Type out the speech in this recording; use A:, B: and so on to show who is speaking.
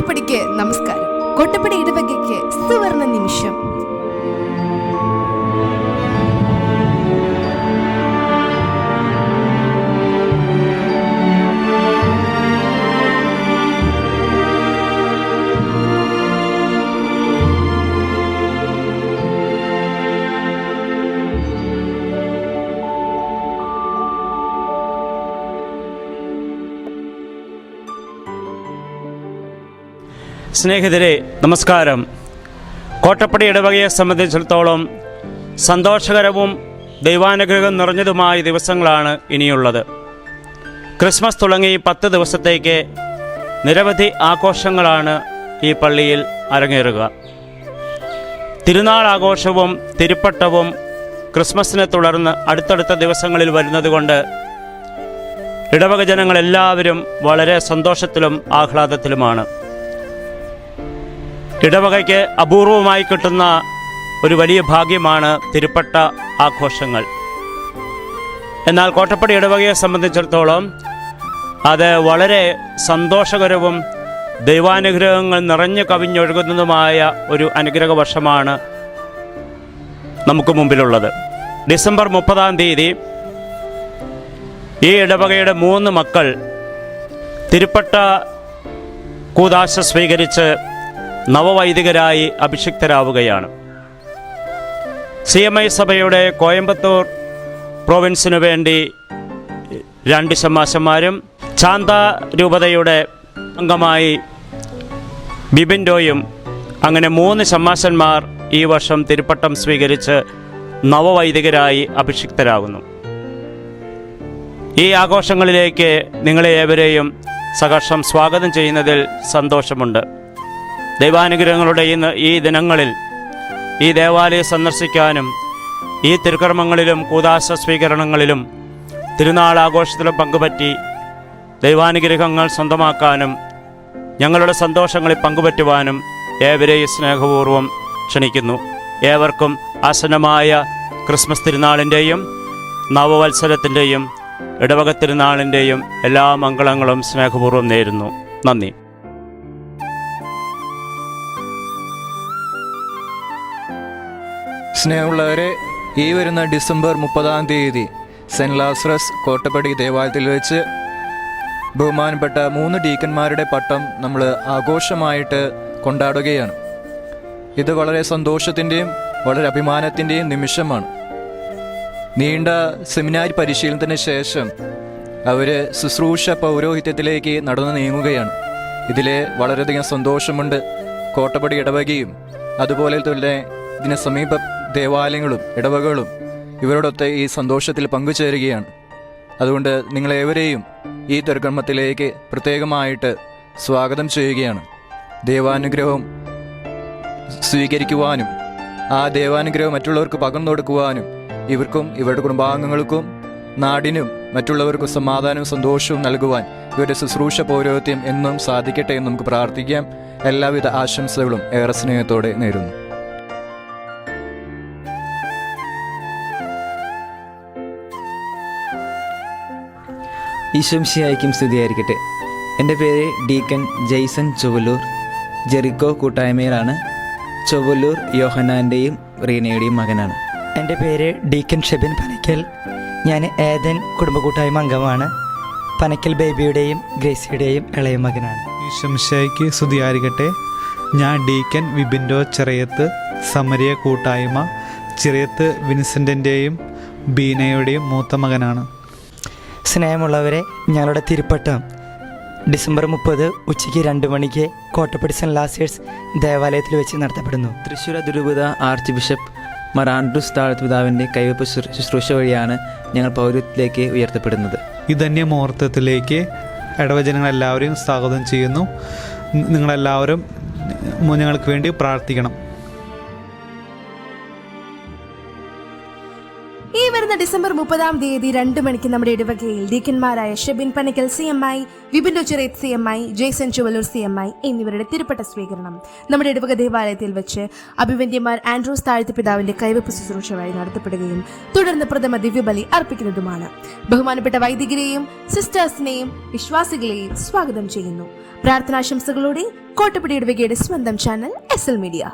A: കോട്ടപ്പടിക്ക് നമസ്കാരം. കോട്ടപ്പടി ഇടവകയ്ക്ക് സുവർണ നിമിഷം.
B: സ്നേഹിതരെ നമസ്കാരം. കോട്ടപ്പടി ഇടവകയെ സംബന്ധിച്ചിടത്തോളം സന്തോഷകരവും ദൈവാനുഗ്രഹം നിറഞ്ഞതുമായ ദിവസങ്ങളാണ് ഇനിയുള്ളത്. ക്രിസ്മസ് തുടങ്ങി പത്ത് ദിവസത്തേക്ക് നിരവധി ആഘോഷങ്ങളാണ് ഈ പള്ളിയിൽ അരങ്ങേറുക. തിരുനാൾ ആഘോഷവും തിരുപ്പട്ടവും ക്രിസ്മസിനെ തുടർന്ന് അടുത്തടുത്ത ദിവസങ്ങളിൽ വരുന്നതുകൊണ്ട് ഇടവക ജനങ്ങളെല്ലാവരും വളരെ സന്തോഷത്തിലും ആഹ്ലാദത്തിലുമാണ്. ഇടവകയ്ക്ക് അപൂർവമായി കിട്ടുന്ന ഒരു വലിയ ഭാഗ്യമാണ് തിരുപ്പട്ട ആഘോഷങ്ങൾ. എന്നാൽ കോട്ടപ്പടി ഇടവകയെ സംബന്ധിച്ചിടത്തോളം അത് വളരെ സന്തോഷകരവും ദൈവാനുഗ്രഹങ്ങൾ നിറഞ്ഞു കവിഞ്ഞൊഴുകുന്നതുമായ ഒരു അനുഗ്രഹ വർഷമാണ് നമുക്ക് മുമ്പിലുള്ളത്. ഡിസംബർ മുപ്പതാം തീയതി ഈ ഇടവകയുടെ മൂന്ന് മക്കൾ തിരുപ്പട്ട കൂതാശ സ്വീകരിച്ച് നവവൈദികരായി അഭിഷിക്തരാവുകയാണ്. സി എം ഐ സഭയുടെ കോയമ്പത്തൂർ പ്രോവിൻസിനു വേണ്ടി രണ്ട് ശമാശന്മാരും ചാന്ത രൂപതയുടെ അംഗമായി ബിബിൻഡോയും അങ്ങനെ മൂന്ന് ശമാശന്മാർ ഈ വർഷം തിരുപ്പട്ടം സ്വീകരിച്ച് നവവൈദികരായി അഭിഷിക്തരാകുന്നു. ഈ ആഘോഷങ്ങളിലേക്ക് നിങ്ങളെ ഏവരെയും സഹർഷം സ്വാഗതം ചെയ്യുന്നതിൽ സന്തോഷമുണ്ട്. ദൈവാനുഗ്രഹങ്ങളുടെ ഈ ദിനങ്ങളിൽ ഈ ദേവാലയം സന്ദർശിക്കാനും ഈ തിരുക്കർമ്മങ്ങളിലും കൂതാശ സ്വീകരണങ്ങളിലും തിരുനാൾ ആഘോഷത്തിലും പങ്കുപറ്റി ദൈവാനുഗ്രഹങ്ങൾ സ്വന്തമാക്കാനും ഞങ്ങളുടെ സന്തോഷങ്ങളിൽ പങ്കുപറ്റുവാനും ഏവരെയും സ്നേഹപൂർവം ക്ഷണിക്കുന്നു. ഏവർക്കും ആസന്നമായ ക്രിസ്മസ് തിരുനാളിന്റെയും നവവത്സരത്തിന്റെയും ഇടവക തിരുനാളിന്റെയും എല്ലാ മംഗളങ്ങളും സ്നേഹപൂർവം നേരുന്നു. നന്ദി.
C: സ്നേഹമുള്ളവരെ ഈ വരുന്ന ഡിസംബർ മുപ്പതാം തീയതി സെന്റ് ലാസ്റസ് കോട്ടപ്പടി ദേവാലയത്തിൽ വെച്ച് ബഹുമാനപ്പെട്ട മൂന്ന് ഡീക്കന്മാരുടെ പട്ടം നമ്മൾ ആഘോഷമായിട്ട് കൊണ്ടാടുകയാണ്. ഇത് വളരെ സന്തോഷത്തിന്റെയും വളരെ അഭിമാനത്തിന്റെയും നിമിഷമാണ്. നീണ്ട സെമിനാരി പരിശീലനത്തിന് ശേഷം അവർ ശുശ്രൂഷ പൗരോഹിത്യത്തിലേക്ക് നടന്നു നീങ്ങുകയാണ്. ഇതിൽ വളരെയധികം സന്തോഷമുണ്ട്. കോട്ടപ്പടി ഇടവകയും അതുപോലെ തന്നെ ഇതിനെ സമീപ ദേവാലയങ്ങളും ഇടവകകളും ഇവരോടൊത്ത് ഈ സന്തോഷത്തിൽ പങ്കുചേരുകയാണ്. അതുകൊണ്ട് നിങ്ങളേവരെയും ഈ തിരുക്കർമ്മത്തിലേക്ക് പ്രത്യേകമായിട്ട് സ്വാഗതം ചെയ്യുകയാണ്. ദേവാനുഗ്രഹം സ്വീകരിക്കുവാനും ആ ദേവാനുഗ്രഹം മറ്റുള്ളവർക്ക് പകർന്നു കൊടുക്കുവാനും ഇവർക്കും ഇവരുടെ കുടുംബാംഗങ്ങൾക്കും നാടിനും മറ്റുള്ളവർക്കും സമാധാനവും സന്തോഷവും നൽകുവാൻ ഇവരുടെ ശുശ്രൂഷ പൗരോഹിത്യം എന്നും സാധിക്കട്ടെ എന്ന് നമുക്ക് പ്രാർത്ഥിക്കാം. എല്ലാവിധ ആശംസകളും ഏറെ സ്നേഹത്തോടെ നേരുന്നു.
D: ഈശംശിയായിരിക്കും സ്തുതിയായിരിക്കട്ടെ. എന്റെ പേര് ഡീക്കൻ ജെയ്സൺ ചൊവ്വല്ലൂർ ജെറിക്കോ കൂട്ടായ്മയിലാണ് ചൊവ്വല്ലൂർ യോഹനാന്റെയും റീനയുടെയും മകനാണ്.
E: എന്റെ പേര് ഡീക്കൻ ഷെബിൻ പനയ്ക്കൽ. ഞാൻ ഏതൻ കുടുംബ കൂട്ടായ്മ അംഗമാണ്. പനയ്ക്കൽ ബേബിയുടെയും ഗ്രേസിയുടെയും ഇളയ മകനാണ്.
F: ഈശംശയ്ക്ക് സ്തുതിയായിരിക്കട്ടെ. ഞാൻ ഡീക്കൻ വിബിൻഡോ ചെറിയത്ത് സമരിയ കൂട്ടായ്മ ചെറിയത്ത് വിൻസെന്റിന്റെയും ബീനയുടെയും മൂത്ത മകനാണ്.
E: സ്നേഹമുള്ളവരെ ഞങ്ങളുടെ തിരുപ്പട്ടം. ഡിസംബർ മുപ്പത് ഉച്ചയ്ക്ക് രണ്ട് മണിക്ക് കോട്ടപ്പടി സെൻ ലാസേഴ്സ് ദേവാലയത്തിൽ വെച്ച് നടത്തപ്പെടുന്നു.
D: തൃശ്ശൂർ അതിരൂപത ആർച്ച് ബിഷപ്പ് മറാൻഡ്രൂസ് ആൻഡ്രൂസ് താഴത്ത് പിതാവിന്റെ കൈവപ്പ് ശുശ്രൂഷ വഴിയാണ് ഞങ്ങൾ പൗരത്തിലേക്ക് ഉയർത്തപ്പെടുന്നത്.
F: ഈ ധന്യമൂഹൂർത്തത്തിലേക്ക് ഇടവചനങ്ങളെല്ലാവരെയും സ്വാഗതം ചെയ്യുന്നു. നിങ്ങളെല്ലാവരും ഞങ്ങൾക്ക് വേണ്ടി പ്രാർത്ഥിക്കണം.
A: ഡിസംബർ മുപ്പതാം തീയതി രണ്ട് മണിക്ക് നമ്മുടെ ഇടവകയിൽ ഡീക്കന്മാരായ Shebin Panakkal C M I Vipin Dochirethu C M I Jaison Chuvalur C M I എന്നിവരുടെ തിരുപ്പട്ട സ്വീകരണം. നമ്മുടെ ഇടവക ദേവാലയത്തിൽ വെച്ച് അഭിവന്യമാർ ആൻഡ്രൂസ് താഴ്ത്തി പിതാവിന്റെ കൈവപ്പ് ശുശ്രൂഷ വഴി നടത്തപ്പെടുകയും തുടർന്ന് പ്രഥമ ദിവ്യബലി അർപ്പിക്കുന്നതുമാണ്. ബഹുമാനപ്പെട്ട വൈദികരെയും സിസ്റ്റേഴ്സിനെയും വിശ്വാസികളെയും സ്വാഗതം ചെയ്യുന്നു. പ്രാർത്ഥനാശംസകളോടെ കോട്ടപ്പടി ഇടവകയുടെ സ്വന്തം ചാനൽ എസ് എൽ മീഡിയ.